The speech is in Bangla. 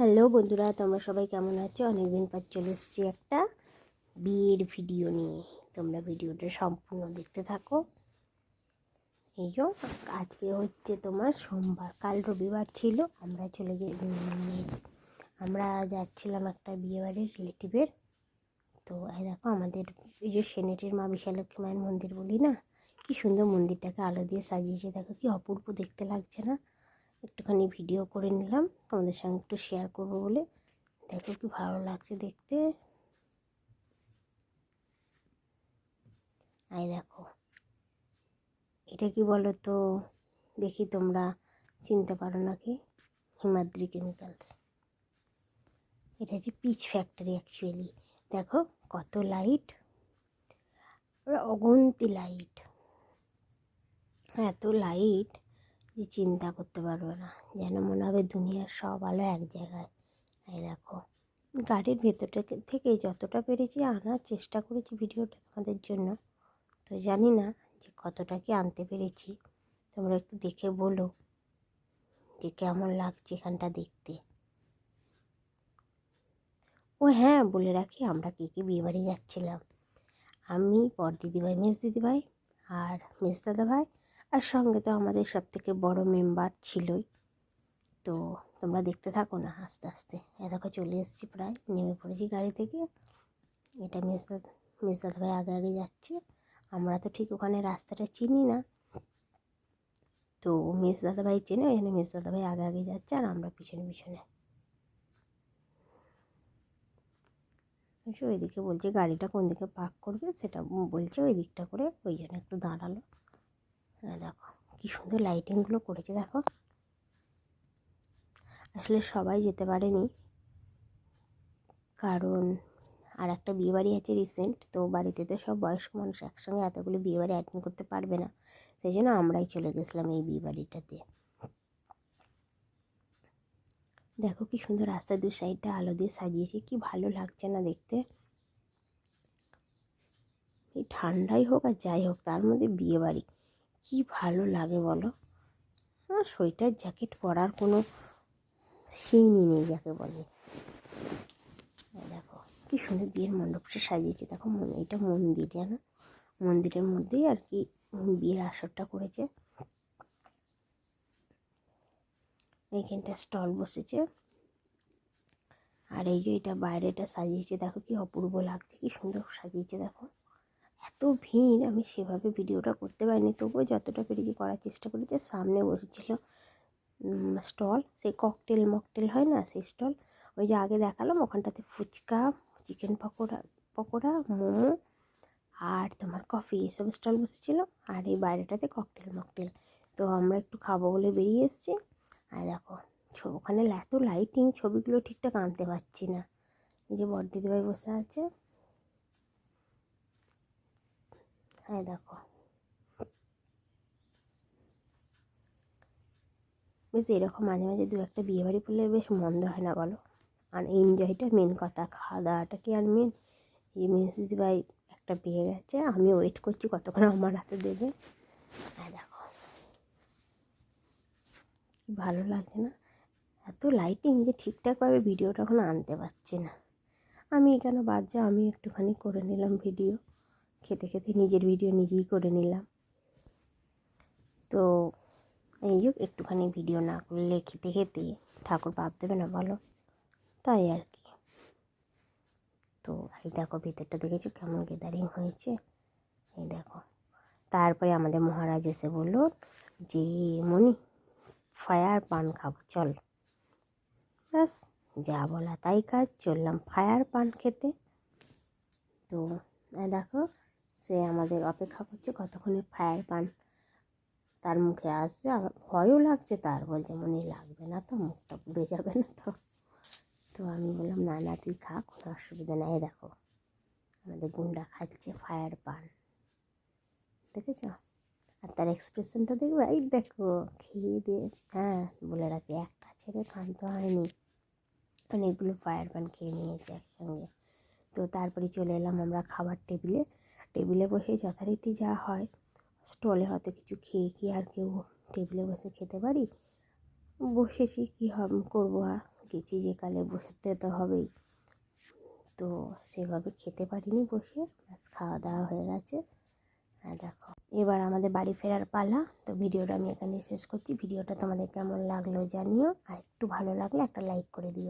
হ্যালো বন্ধুরা, তোমরা সবাই কেমন আছো? অনেকদিন পর চলে এসেছি একটা বিয়ের ভিডিও নিয়ে। তোমরা ভিডিওটা সম্পূর্ণ দেখতে থাকো। এই আজকে হচ্ছে তোমার সোমবার, কাল রবিবার ছিল, আমরা চলে গে আমরা যাচ্ছিলাম একটা বিয়েবাড়ির রিলেটিভের। তো এই দেখো, আমাদের এই যে সেনেটের মা বিশালক্ষী মায়ের মন্দির বলি না? কি সুন্দর মন্দিরটাকে আলো দিয়ে সাজিয়েছে। দেখো কি অপূর্ব, দেখতে লাগছে না? একটুখানি ভিডিও করে নিলাম। তোমাদের সঙ্গে একটু শেয়ার করব বলে। দেখো কি ভালো লাগছে দেখতে। আই দেখো। এটা কি বলো তো দেখি তোমরা। চিনতে পারো নাকি? হিমাদ্রি কেমিক্যালস এটা হচ্ছে পিচ ফ্যাক্টরি অ্যাকচুয়ালি দেখো কত লাইট অগন্তি লাইট এত লাইট যে চিন্তা করতে পারবে না। যেন মনে হবে দুনিয়ার সব আলো এক জায়গায়। এই দেখো, গাড়ির ভেতরটা থেকে যতটা পেরেছি আনার চেষ্টা করেছি ভিডিওটা তোমাদের জন্য। তো জানি না যে কতটা কি আনতে পেরেছি। তোমরা একটু দেখে বলো যে কেমন লাগছে এখানটা দেখতে। ও হ্যাঁ বলে রাখি আমরা কে কে বিয়েবাড়ি যাচ্ছিলাম। আমি, বর দিদিভাই, মেজ দিদিভাই আর মেজ দাদা ভাই আর সঙ্গে তো আমাদের সব থেকে বড়ো মেম্বার ছিলই। তো তোমরা দেখতে থাকো না, আস্তে আস্তে। এ দেখো চলে এসেছি প্রায়, নেমে পড়েছি গাড়ি থেকে। এটা মেজদা মেজদাদ ভাই আগে আগে যাচ্ছে। আমরা তো ঠিক ওখানে রাস্তাটা চিনি না। তো মেজদাদা ভাই চেনে, ওই জন্য মেজদাদা ভাই আগে আগে যাচ্ছে আর আমরা পিছনে পিছনে। ওইদিকে বলছে, গাড়িটা কোন দিকে পার্ক করবে? সেটা বলছে ওই দিকটা করে, ওই জন্য একটু দাঁড়াল। দেখো, কি সুন্দর লাইটিংগুলো করেছে, দেখো। আসলে সবাই যেতে পারেনি, কারণ আর একটা বিয়েবাড়ি আছে রিসেন্ট তো বাড়িতে তো সব বয়স্ক মানুষ একসঙ্গে এতগুলো বিয়েবাড়ি অ্যাটেন্ড করতে পারবে না। সেই জন্য আমরাই চলে গেছিলাম এই বিয়েবাড়িটাতে। দেখো কি সুন্দর রাস্তার দু সাইডটা আলো দিয়ে সাজিয়েছে, কি ভালো লাগছে না দেখতে। এই ঠান্ডাই হোক আর যাই হোক, তার মধ্যে বিয়ে বাড়ি কী ভালো লাগে বলো? সোয়েটার, জ্যাকেট পরার কোনো সিনই নেই যাকে বলে। দেখো, কি সুন্দর বিয়ের মণ্ডপটা সাজিয়েছে। দেখো এটা মন্দির, জানো? মন্দিরের মধ্যেই আর কি বিয়ের আসরটা করেছে। এইখানটা স্টল বসেছে। আর এই যে এটা বাইরেটা সাজিয়েছে। দেখো, কি অপূর্ব লাগছে, কি সুন্দর সাজিয়েছে, দেখো। এত ভিড়, আমি সেভাবে ভিডিওটা করতে পারিনি। তবুও যতটা পেরেছি করার চেষ্টা করেছি সামনে বসেছিল স্টল, সেই ককটেল মকটেল হয় না, সেই স্টল, ওই যে আগে দেখালাম, ওখানটাতে ফুচকা চিকেন পকোড়া পকোড়া, মোমো আর তোমার কফি এসব স্টল বসেছিল আর এই বাইরেটাতে ককটেল মকটেল তো আমরা একটু খাব বলে বেরিয়ে এসেছি। আর দেখো ওখানে এত লাইটিং ছবিগুলো ঠিকঠাক আনতে পারছি না। এই যে বড়দিদিভাই বসে আছে। হ্যাঁ দেখো। বেশ এরকম মাঝে মাঝে দু একটা বিয়ে বাড়ি পড়লে বেশ মন্দ হয় না বলো? আর এনজয়টা মেন কথা খাওয়া দাওয়াটা কি আর মেন এই মিস ভাই একটা পেয়ে গেছে, আমি ওয়েট করছি কতক্ষণ আমার হাতে দেবে। হ্যাঁ দেখো। ভালো লাগছে না? এত লাইটিং যে ঠিকঠাকভাবে ভিডিওটা এখন আনতে পারছি না। আমি কেন বাদ যা আমি একটুখানি করে নিলাম ভিডিও খেতে খেতে নিজের ভিডিও নিজেই করে নিলাম। তো এই যুগ একটুখানি ভিডিও না করলে খেতে খেতে ঠাকুর পাপ দেবে না বলো? তাই আর কি। তো এই দেখো ভেতরটা দেখেছ কেমন গেদারিং হয়েছে? এই দেখো। তারপরে আমাদের মহারাজ এসে বলল যে মনি ফায়ার পান খাব, চল। ব্যাস, যা বলা তাই কাজ, চললাম ফায়ার পান খেতে। তো দেখো সে আমাদের অপেক্ষা করছে, কতক্ষণে ফায়ার পান। তার মুখে আসবে আবার ভয়ও লাগছে তার। বলছে, মনে লাগবে না তো, মুখটা পুড়ে যাবে না তো। তো আমি বললাম, না না, তুই খা কোনো অসুবিধা নাই। দেখো, আমাদের গুন্ডা খাচ্ছে ফায়ার পান। দেখেছ? আর তার এক্সপ্রেশনটা দেখবে? এই দেখো, খেয়ে দিয়ে হ্যাঁ বলে রাখি, একটা ছেড়ে খানতে হয়নি। অনেকগুলো ফায়ার পান খেয়ে নিয়েছে একসঙ্গে। তো তারপরে চলে এলাম আমরা খাবার টেবিলে। টেবিলে বসে যথারীতি যা হয়। স্টলে হয়তো কিছু খেয়ে কি আর কেউ টেবিলে বসে খেতে পারি? বসেছি, কী হবে করব আর? ঢুকেছি যে কালে বসতে তো হবেই। তো সেভাবে খেতে পারিনি বসে। ব্যাস খাওয়া দাওয়া হয়ে গেছে। আর দেখো, এবার আমাদের বাড়ি ফেরার পালা। তো ভিডিওটা আমি এখানে শেষ করছি। ভিডিওটা তোমাদের কেমন লাগল জানিও। আর একটু ভালো লাগলে একটা লাইক করে দিও।